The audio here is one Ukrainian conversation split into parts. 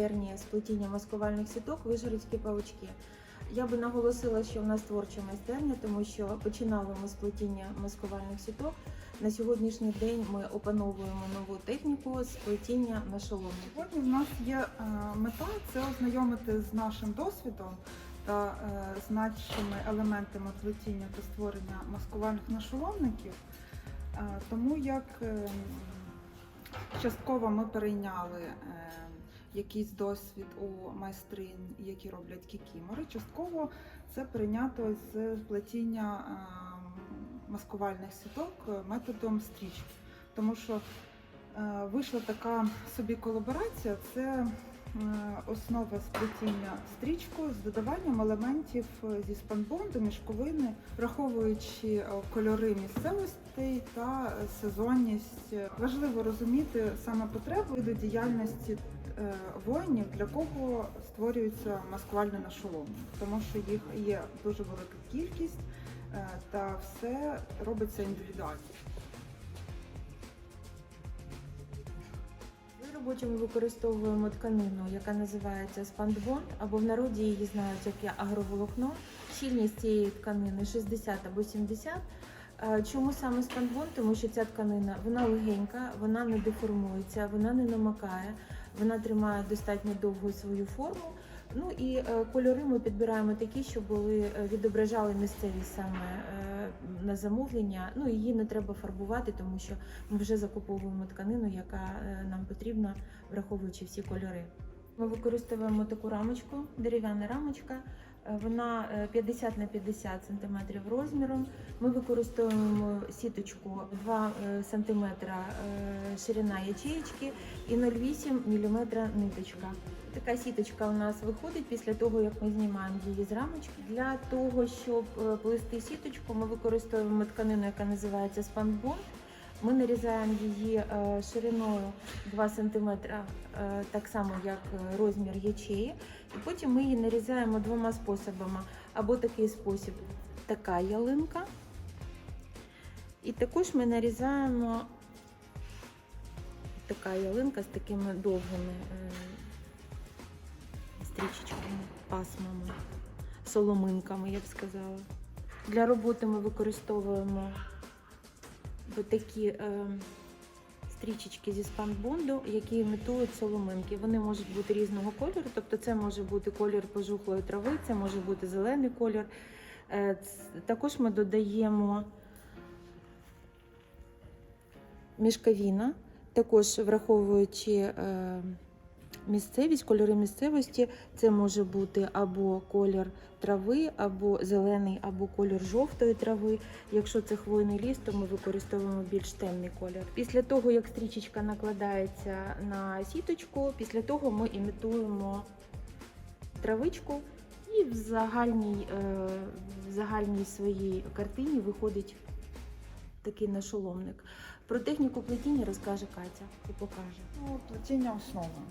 Майстерні з плетіння маскувальних сіток Вишгородські павучки. Я би наголосила, що в нас творча майстерня, тому що починали ми з плетіння маскувальних сіток. На сьогоднішній день ми опановуємо нову техніку з плетіння на шоломі. Сьогодні в нас є е, мета це ознайомити з нашим досвідом та е, з нашими елементами плетіння та створення маскувальних нашоломників. Е, Тому як е, частково ми перейняли е, якийсь досвід у майстрин, які роблять кікімори, частково це прийнято з плетіння е, маскувальних сіток методом стрічки. Тому що Е, Вийшла така собі колаборація. Це е, основа сплетіння стрічкою з додаванням елементів е, зі спанбонду, мішковини, враховуючи кольори місцевостей та сезонність. Важливо розуміти саме потребу виду діяльності воїнів, для кого створюється маскувальне нашоломлення, тому що їх є дуже велика кількість е, та все робиться індивідуально. В роботі ми використовуємо тканину, яка називається спандбонд, або в народі її знають як агроволокно. Щільність цієї тканини 60 або 70. Е, Чому саме спандбонд? Тому що ця тканина вона легенька, вона не деформується, вона не намакає, вона тримає достатньо довго свою форму. Ну і е, кольори ми підбираємо такі, щоб були е, відображали місцевість саме на замовлення. Ну її не треба фарбувати, тому що ми вже закуповуємо тканину, яка нам потрібна, враховуючи всі кольори. Ми використовуємо таку рамочку, дерев'яна рамочка. Е, Вона е, 50 на 50 см розміром. Ми використовуємо сіточку 2 см ширина ячеєчки і 0,8 мм ниточка. Така сіточка у нас виходить після того, як ми знімаємо її з рамочки. Для того, щоб е, плести сіточку, ми використовуємо тканину, яка називається спанбонд. Ми нарізаємо її е, шириною 2 см, е, так само як е, розмір ячеї. І потім ми її нарізаємо двома способами. Або такий спосіб така ялинка. І також ми нарізаємо така ялинка з такими довгими стрічечками, пасмами, соломинками, я б сказала. Для роботи ми використовуємо такі е, стрічечки зі спанбонду, які імітують соломинки. Вони можуть бути різного кольору, тобто це може бути колір пожухлої трави, це може бути зелений колір. Е, також ми додаємо мішкавіна, також враховуючи е, місцевість, кольори місцевості, це може бути або колір трави, або зелений, або колір жовтої трави. Якщо це хвойний ліс, то ми використовуємо більш темний колір. Після того, як стрічечка накладається на сіточку, після того ми імітуємо травичку, і в загальній, е, в загальній своїй картині виходить такий нашоломник. Про техніку плетіння розкаже Катя і покаже. Ну, плетіння основа.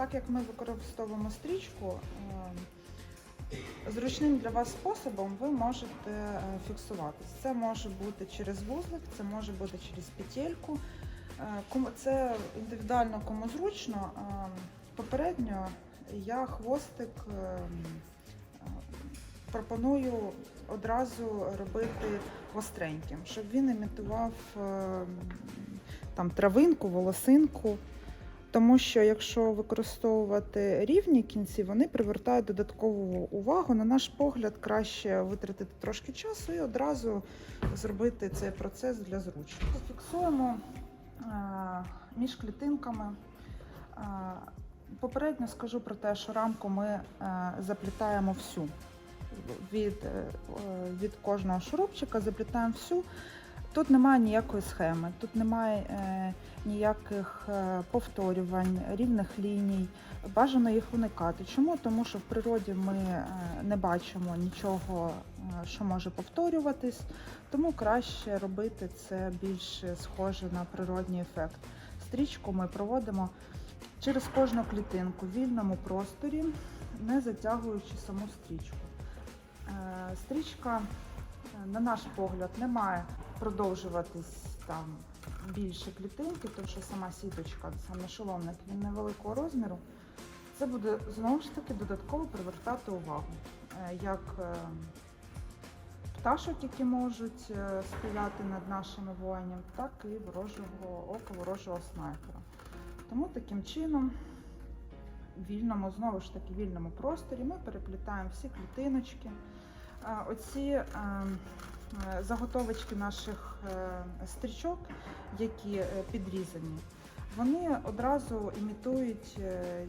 Так як ми використовуємо стрічку, е, зручним для вас способом ви можете е, фіксуватись. Це може бути через вузлик, це може бути через петельку. Е, Це індивідуально кому зручно. Попередньо я хвостик пропоную одразу робити гостреньким, щоб він імітував там травинку, волосинку. Тому що якщо використовувати рівні кінці, вони привертають додаткову увагу. На наш погляд, краще витратити трошки часу і одразу зробити цей процес для зручності. Фіксуємо е, між клітинками. Е, Попередньо скажу про те, що рамку ми е, заплітаємо всю. Від, від кожного шурупчика заплітаємо всю. Тут немає ніякої схеми, тут немає е, ніяких е, повторювань, рівних ліній. Бажано їх уникати. Чому? Тому що в природі ми е, не бачимо нічого, е, що може повторюватись, тому краще робити це більш схоже на природній ефект. Стрічку ми проводимо через кожну клітинку в вільному просторі, не затягуючи саму стрічку. Е, Стрічка, на наш погляд, не має продовжуватись там більше клітинки, тому що сама сіточка, сам нашоломник, він невеликого розміру. Це буде знову ж таки додатково привертати увагу. Е, Як е, пташок, які можуть е, стріляти над нашими воїнами, так і ворожого ока, ворожого снайпера. Тому таким чином, в вільному, знову ж таки, вільному просторі ми переплітаємо всі клітиночки. Оці е, е, заготовочки наших е, стрічок, які е, підрізані, вони одразу імітують е,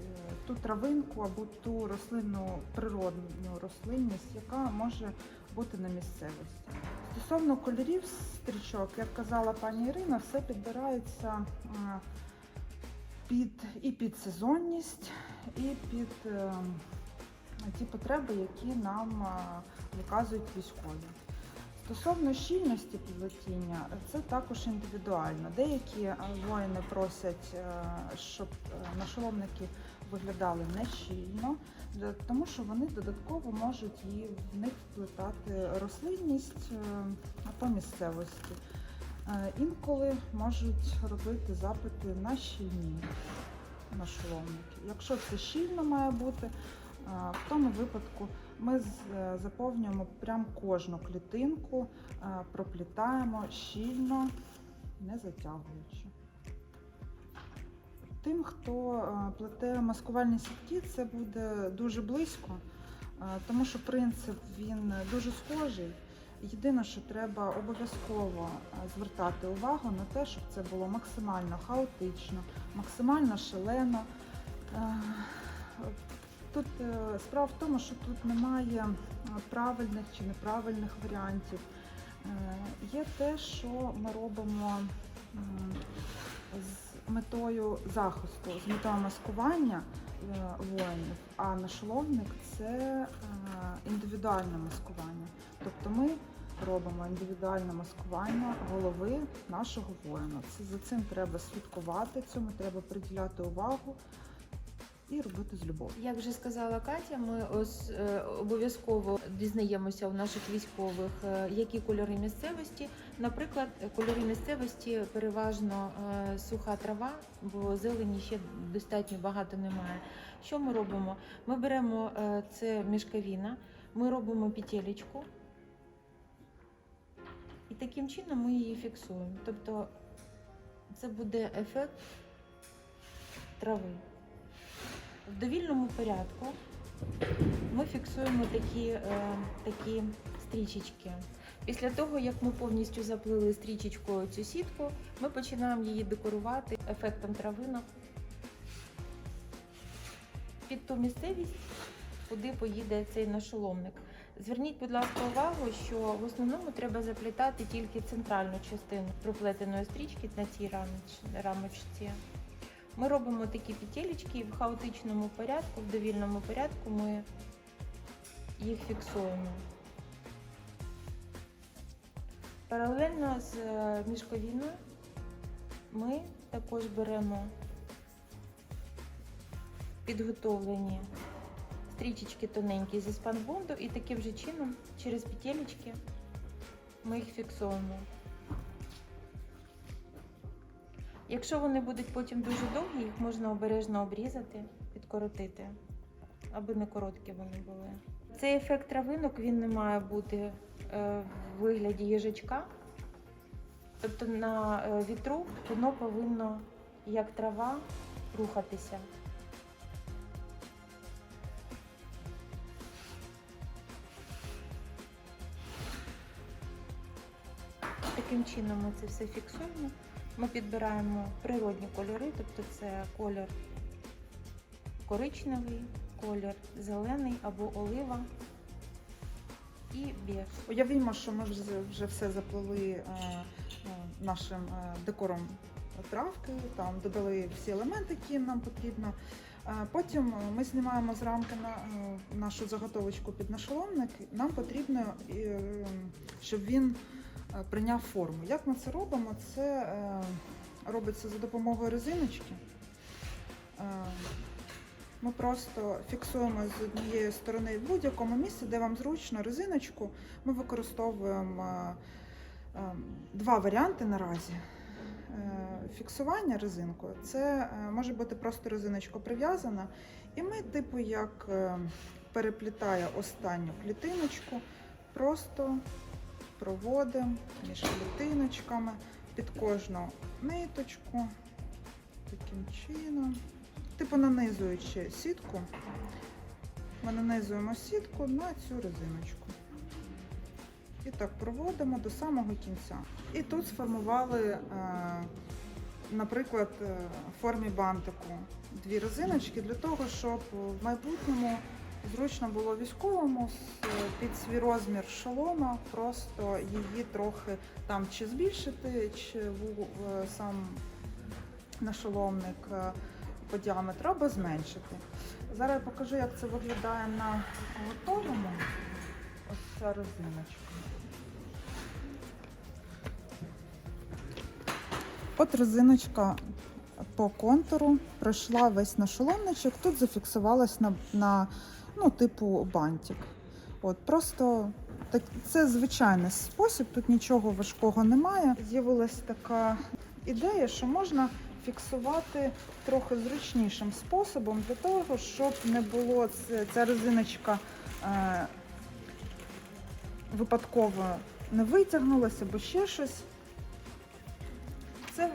ту травинку або ту рослинну природну рослинність, яка може бути на місцевості. Стосовно кольорів стрічок, як казала пані Ірина, все підбирається е, під і під сезонність, і під е, ті потреби, які нам е, виказують військові. Стосовно щільності плетіння, це також індивідуально. Деякі е, воїни просять, е, щоб е, нашоломники виглядали не щільно, тому що вони додатково можуть і в них вплетати рослинність по місцевості. Інколи можуть робити запити на щільні нашоломники. Якщо це щільно має бути, в тому випадку ми е, заповнюємо прям кожну клітинку, е, проплітаємо щільно, не затягуючи. Тим, хто е, плете маскувальні сітки, це буде дуже близько, тому що принцип він дуже схожий. Єдине, що треба обов'язково звертати увагу на те, щоб це було максимально хаотично, максимально шалено. Тут е, справа в тому, що тут немає е, правильних чи неправильних варіантів. Е, Є те, що ми робимо з метою захисту, з метою маскування воїнів, а нашоломник це індивідуальне маскування. Тобто ми робимо індивідуальне маскування голови нашого воїна. Це за цим треба слідкувати, цьому треба приділяти увагу і робити з любов'ю. Як вже сказала Катя, ми ось е, обов'язково дізнаємося у наших військових, е, які кольори місцевості. Наприклад, кольори місцевості переважно е, суха трава, бо зелені ще достатньо багато немає. Що ми робимо? Ми беремо це мішкавіна, ми робимо петелечку, і таким чином ми її фіксуємо. Тобто це буде ефект трави. В довільному порядку ми фіксуємо такі, е, такі стрічечки. Після того, як ми повністю заплили стрічечкою цю сітку, ми починаємо її декорувати ефектом травинок під ту місцевість, куди поїде цей нашоломник. Зверніть, будь ласка, увагу, що в основному треба заплітати тільки центральну частину проплетеної стрічки на цій рамоч- рамочці. Ми робимо такі петелечки і в хаотичному порядку, в довільному порядку ми їх фіксуємо. Паралельно з е, мішковіною ми також беремо підготовлені стрічечки тоненькі зі спанбонду і таким же чином через петелечки ми їх фіксуємо. Якщо вони будуть потім дуже довгі, їх можна обережно обрізати, підкоротити, аби не короткі вони були. Цей ефект травинок він не має бути е, в вигляді їжачка. Тобто на е, вітру воно повинно, як трава, рухатися. Таким чином ми це все фіксуємо. Ми підбираємо природні кольори, тобто це колір коричневий, колір зелений або олива і біж. Уявімо, що ми вже, все заплели е, е, нашим е, декором травки, там додали всі елементи, які нам потрібно. Потім ми знімаємо з рамки на нашу заготовочку під нашоломник. Нам потрібно, щоб він прийняв форму. Як ми це робимо? Це е, робиться за допомогою резиночки. Е, Ми просто фіксуємо з однієї сторони в будь-якому місці, де вам зручно резиночку. Ми використовуємо е, е, два варіанти наразі. фіксування резинкою, це е, може бути просто резиночка прив'язана, і ми, типу, як е, переплітає останню клітиночку, просто проводимо між клітиночками під кожну ниточку, таким чином. Типу нанизуючи сітку, ми нанизуємо сітку на цю резиночку. І так проводимо до самого кінця. І тут сформували, е, наприклад, е, в формі бантику дві резиночки для того, щоб в майбутньому зручно було військовому під свій розмір шолома, просто її трохи там чи збільшити, чи в, сам нашоломник е, по діаметру або зменшити. Зараз я покажу, як це виглядає на готовому. Ось ця резиночка. От резиночка по контуру пройшла весь нашоломничок, тут зафіксувалась на, на ну, типу бантик. От, просто так, це звичайний спосіб, тут нічого важкого немає. З'явилась така ідея, що можна фіксувати трохи зручнішим способом для того, щоб не було ця резиночка е, випадково не витягнулася або ще щось. Це е,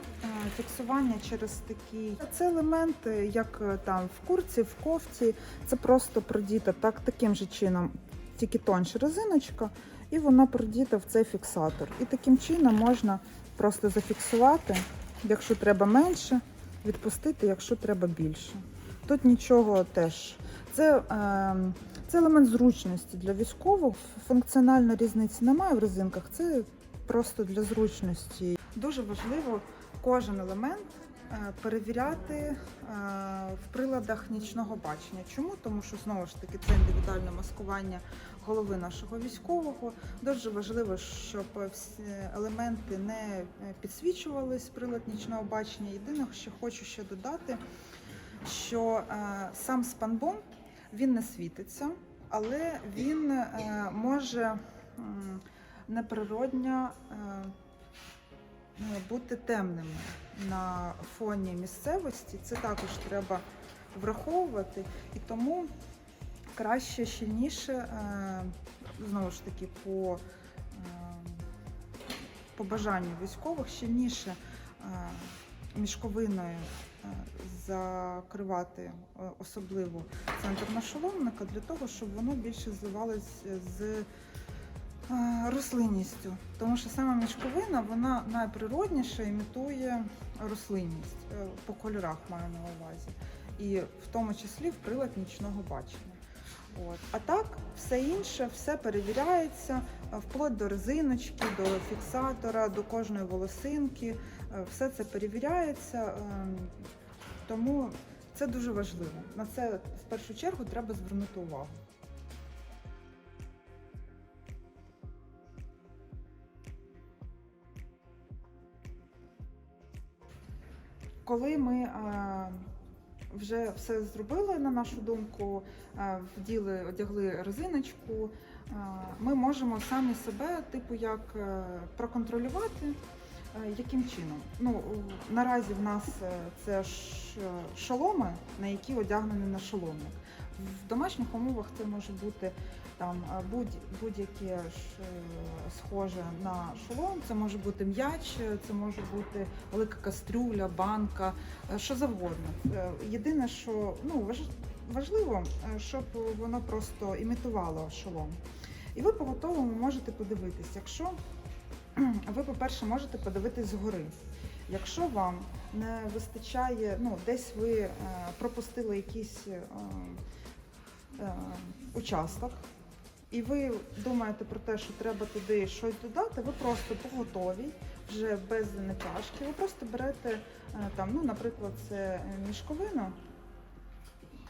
фіксування через такі. Це елементи, як е, там в курці, в кофті. Це просто продіта так, таким же чином, тільки тонша резиночка, і вона продіта в цей фіксатор. І таким чином можна просто зафіксувати, якщо треба менше, відпустити, якщо треба більше. Тут нічого теж. Це, е, це елемент зручності для військових. Функціональної різниці немає в резинках. Це просто для зручності. Дуже важливо кожен елемент е, перевіряти е, в приладах нічного бачення. Чому? Тому що знову ж таки це індивідуальне маскування голови нашого військового. Дуже важливо, щоб елементи не е, підсвічувались прилад нічного бачення. Єдине, що хочу ще додати, що сам спанбон він не світиться, але він може неприродньо бути темними на фоні місцевості. Це також треба враховувати, і тому краще щільніше, е, знову ж таки, по, е, по бажанню військових, щільніше е, мішковиною закривати особливо центр нашоломника для того, щоб воно більше зливалось з рослинністю. Тому що сама мішковина вона найприродніше імітує рослинність е, по кольорах маю на увазі, і в тому числі в прилад нічного бачення. От. А так, все інше, все перевіряється, е, вплоть до резиночки, до фіксатора, до кожної волосинки. Е, Все це перевіряється, тому це дуже важливо. На це в першу чергу треба звернути увагу. Коли ми е, вже все зробили, на нашу думку, е, вділи, одягли резиночку, е, ми можемо самі себе, типу, як проконтролювати. Яким чином? Ну, наразі в нас це ж шоломи, на які одягнені на шоломник. В домашніх умовах це може бути там будь, будь-яке е, схоже на шолом, це може бути м'яч, це може бути велика кастрюля, банка, е, що завгодно. Е, Єдине, що ну, важ- важливо, щоб воно просто імітувало шолом. І ви по готовому можете подивитись, якщо ви, по-перше, можете подивитись згори. Якщо вам не вистачає, ну, десь ви пропустили якийсь е, участок, і ви думаєте про те, що треба туди щось додати, ви просто по готовій, вже без натяжки, ви просто берете е, там, ну, наприклад, це е, мішковину,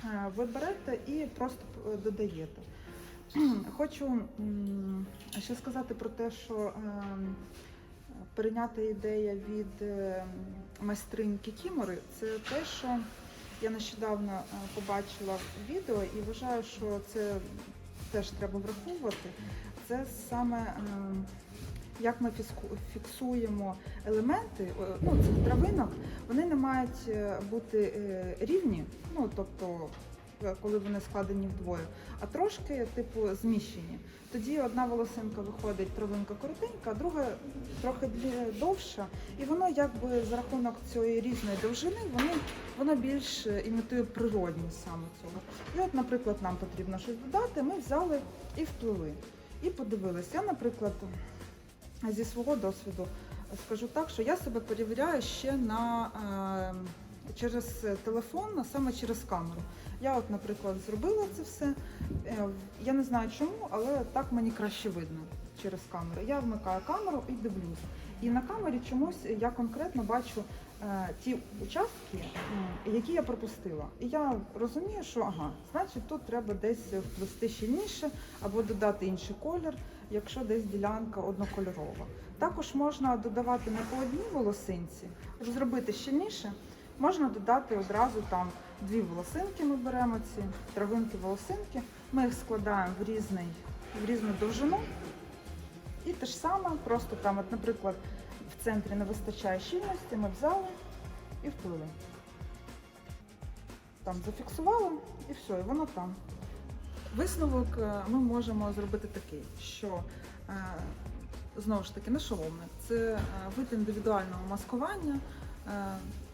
е, ви берете і просто е, додаєте. Хочу ще сказати про те, що перейняти ідея від е, майстринь Кікімори, це те, що я нещодавно е, побачила відео і вважаю, що це теж треба враховувати. Це саме ем, як ми фіксуємо елементи е, ну, цих травинок, вони не мають е, бути е, рівні, ну тобто, е, коли вони складені вдвоє, а трошки типу зміщені. Тоді одна волосинка виходить травинка коротенька, а друга трохи довша, і воно якби за рахунок цієї різної довжини воно, воно більш е, імітує природність саме цього. І от, наприклад, нам потрібно щось додати, ми взяли і вплили. І подивилися. Я, наприклад, зі свого досвіду скажу так, що я себе перевіряю ще на е, через телефон, а саме через камеру. Я, от, наприклад, зробила це все. Е, Я не знаю чому, але так мені краще видно через камеру. Я вмикаю камеру і дивлюсь. І на камері чомусь я конкретно бачу е, ті участки, які я пропустила. І я розумію, що ага, значить тут треба десь вплести щільніше або додати інший колір, якщо десь ділянка однокольорова. Також можна додавати не по одній волосинці, зробити щільніше. Можна додати одразу там дві волосинки. Ми беремо ці травинки волосинки. Ми їх складаємо в різний, в різну довжину. І те ж саме, просто там, от, наприклад, в центрі не вистачає щільності, ми взяли і вплили. Там зафіксували і все, і воно там. Висновок е, ми можемо зробити такий, що е, знову ж таки не шоломник. Це е, вид індивідуального маскування.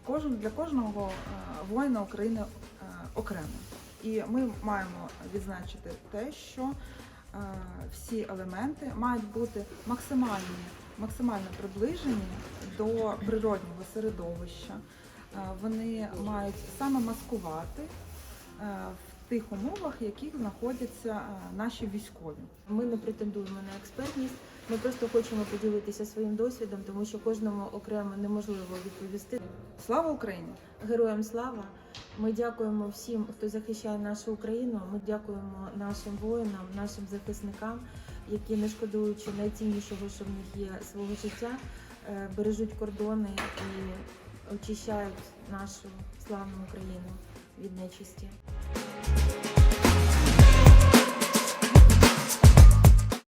Кожен для кожного е, воїна України е, окремо. І ми маємо відзначити те, що е, всі елементи мають бути максимальні, максимально приближені до природнього середовища. Вони мають саме маскувати тих умовах, в яких знаходяться е, наші військові. Ми не претендуємо на експертність. Ми просто хочемо поділитися своїм досвідом, тому що кожному окремо неможливо відповісти. Слава Україні! Героям слава! Ми дякуємо всім, хто захищає нашу Україну. Ми дякуємо нашим воїнам, нашим захисникам, які, не шкодуючи найціннішого, що в них є свого життя, е, бережуть кордони і очищають нашу славну Україну від нечисті. Thank you.